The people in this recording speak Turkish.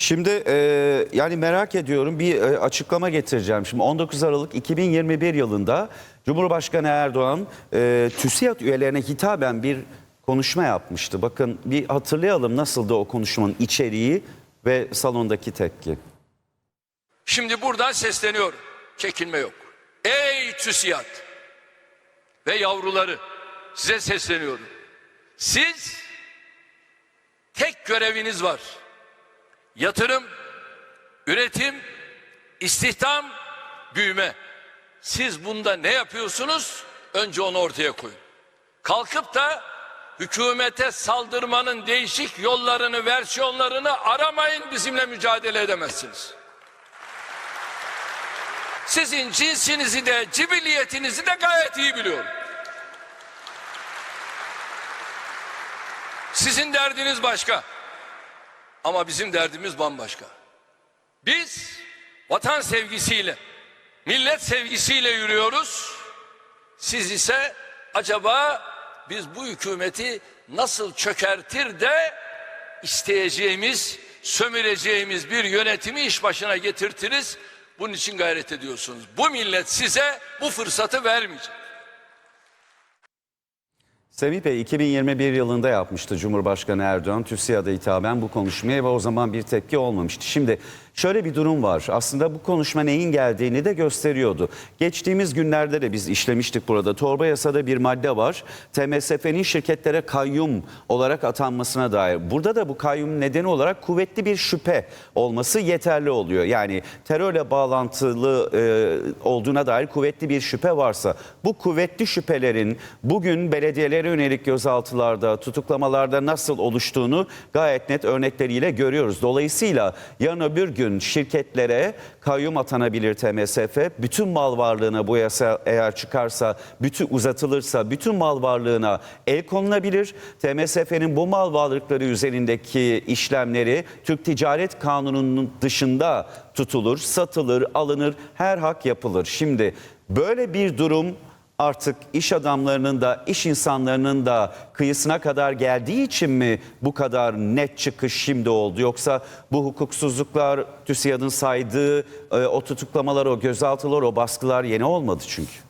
Şimdi e, yani merak ediyorum bir e, açıklama getireceğim. Şimdi 19 Aralık 2021 yılında Cumhurbaşkanı Erdoğan e, TÜSİAD üyelerine hitaben bir konuşma yapmıştı. Bakın bir hatırlayalım nasıldı o konuşmanın içeriği ve salondaki tepki. Şimdi buradan sesleniyorum. Çekinme yok. Ey TÜSİAD ve yavruları size sesleniyorum. Siz tek göreviniz var. Yatırım, üretim, istihdam, büyüme. Siz bunda ne yapıyorsunuz? Önce onu ortaya koyun. Kalkıp da hükümete saldırmanın değişik yollarını, versiyonlarını aramayın bizimle mücadele edemezsiniz. Sizin cinsinizi de cibiliyetinizi de gayet iyi biliyorum. Sizin derdiniz başka. Ama bizim derdimiz bambaşka. Biz vatan sevgisiyle, millet sevgisiyle yürüyoruz. Siz ise acaba biz bu hükümeti nasıl çökertir de isteyeceğimiz, sömüreceğimiz bir yönetimi iş başına getirtiriz. Bunun için gayret ediyorsunuz. Bu millet size bu fırsatı vermeyecek. Semih Bey 2021 yılında yapmıştı Cumhurbaşkanı Erdoğan TÜSİAD'a hitaben bu konuşmayı ve o zaman bir tepki olmamıştı. Şimdi şöyle bir durum var. Aslında bu konuşma neyin geldiğini de gösteriyordu. Geçtiğimiz günlerde de biz işlemiştik burada. Torba yasada bir madde var. TMSF'nin şirketlere kayyum olarak atanmasına dair. Burada da bu kayyum nedeni olarak kuvvetli bir şüphe olması yeterli oluyor. Yani terörle bağlantılı e, olduğuna dair kuvvetli bir şüphe varsa bu kuvvetli şüphelerin bugün belediyelere yönelik gözaltılarda, tutuklamalarda nasıl oluştuğunu gayet net örnekleriyle görüyoruz. Dolayısıyla yarın öbür gün şirketlere kayyum atanabilir TMSF. Bütün mal varlığına bu yasa eğer çıkarsa, bütün uzatılırsa bütün mal varlığına el konulabilir. TMSF'nin bu mal varlıkları üzerindeki işlemleri Türk Ticaret Kanunu'nun dışında tutulur, satılır, alınır, her hak yapılır. Şimdi böyle bir durum artık iş adamlarının da iş insanlarının da kıyısına kadar geldiği için mi bu kadar net çıkış şimdi oldu? Yoksa bu hukuksuzluklar TÜSİAD'ın saydığı e, o tutuklamalar, o gözaltılar, o baskılar yeni olmadı çünkü.